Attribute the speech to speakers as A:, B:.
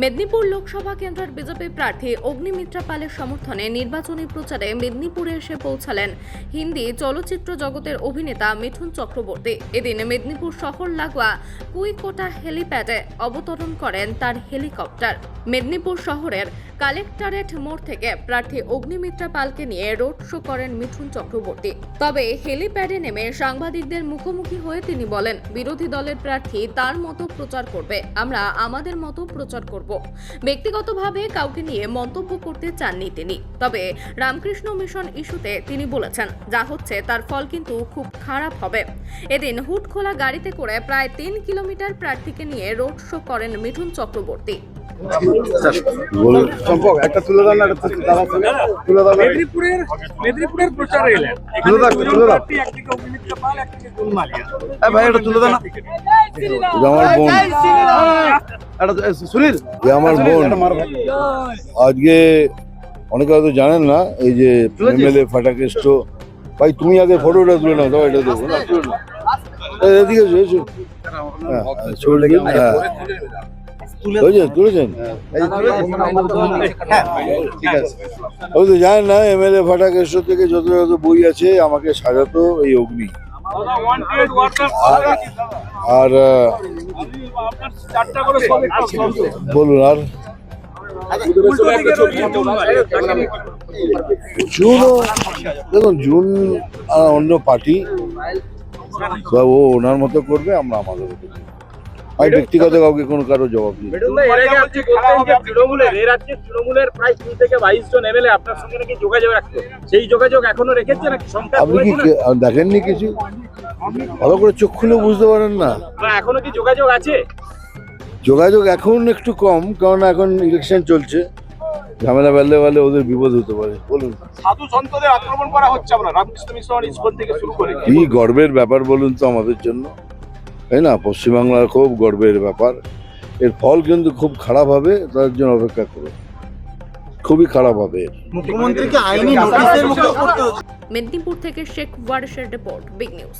A: মেদিনীপুর লোকসভা কেন্দ্রের বিজেপি প্রার্থী অগ্নিমিত্রা পালের সমর্থনে নির্বাচনী প্রচারে মেদিনীপুরে এসে পৌঁছালেন হিন্দি চলচ্চিত্র জগতের অভিনেতা মিঠুন চক্রবর্তী। এদিন মেদিনীপুর শহর লাগোয়া কুইকোটা হেলিপ্যাডে অবতরণ করেন তার হেলিকপ্টার। মেদিনীপুর শহরের কালেক্টরেট মোড় থেকে প্রার্থী অগ্নিমিত্রা পালকে নিয়ে রোড শো করেন মিঠুন চক্রবর্তী। তবে হেলিপ্যাডে নেমে সাংবাদিকদের মুখোমুখি হয়ে তিনি বলেন, বিরোধী দলের প্রার্থী তার মতো প্রচার করবে। আমরা আমাদের মতো প্রচার করব। ব্যক্তিগতভাবে কাউকে নিয়ে মন্তব্য করতে চাননি তিনি। তবে রামকৃষ্ণ মিশন ইস্যুতে তিনি বলেছেন, যা হচ্ছে তার ফল কিন্তু খুব খারাপ হবে। এদিন হুট খোলা গাড়িতে করে প্রায় তিন কিলোমিটার প্রার্থীকে নিয়ে রোড শো করেন মিঠুন চক্রবর্তী।
B: চম্পক একটা তুলে দাও না একটা দাদা তুলে দাও
C: মেদিনীপুরের মেদিনীপুরের প্রচারে এলেন
B: তুলে দাও, তুলে দাও।
C: একদিকে অভিনেত্রা পাল একদিকে গুলমালিয়া।
B: ভাই এটা তুলে দাও আমার বোন। সুনীল।
D: আমার বোন।
B: মার ভাই।
D: আজকে অনেকে হয়তো জানেন না এই যে? এমএলএ ফাটাকেষ্ট। ভাই তুমি আগে ফটোটা তুলে নাও দাও এটা দেবো। না এদিকে। হ্যাঁ, হ্যাঁ। তুলেছেন?
B: হ্যাঁ ঠিক আছে।
D: ওই তো জানেন না এমএলএ ফাটাকেষ্ট থেকে যত যত বই আছে আমাকে সাজাতো এই অগ্নি। আর আহ,
C: আপনার চারটা করে সব একটু
D: বলুন আর। জুনও দেখুন জুন অন্য পার্টি ও ওনার মতো করবে আমরা আমাদের মতো করব। আমি ব্যক্তিগত কাউকে কোনো কারও জবাব দিই না।
E: এর আগে আপনি তৃণমূলের এ রাজ্যের তৃণমূলের প্রায় কুড়ি থেকে বাইশ জন এমএলএ আপনার সঙ্গে নাকি যোগাযোগ রাখতো। সেই যোগাযোগ এখনও রেখেছে নাকি
D: আপনি কি দেখেননি কিছু? ভালো করে চোখ খুলে বুঝতে পারেন না।
E: না এখনও কি যোগাযোগ আছে?
D: যোগাযোগ এখন একটু কম কারণ এখন ইলেকশন চলছে। ঝামেলা বেলে বেলে ওদের বিপদ হতে পারে। বলুন।
E: সাধু সন্তদের আক্রমণ করা হচ্ছে আমরা। রামকৃষ্ণ মিশন ইস্কন থেকে শুরু করে।
D: কি গর্বের ব্যাপার বলুন তো আমাদের জন্য। তাই না? পশ্চিমবাংলার খুব গর্বের ব্যাপার। এর ফল কিন্তু খুব খারাপ হবে তার জন্য অপেক্ষা করো খুবই খারাপ হবে
B: মুখ্যমন্ত্রীকে আইনি নোটিশের মুখে করতে
A: মেদিনীপুর থেকে শেখ ওয়ারিসের রিপোর্ট বিগ নিউজ।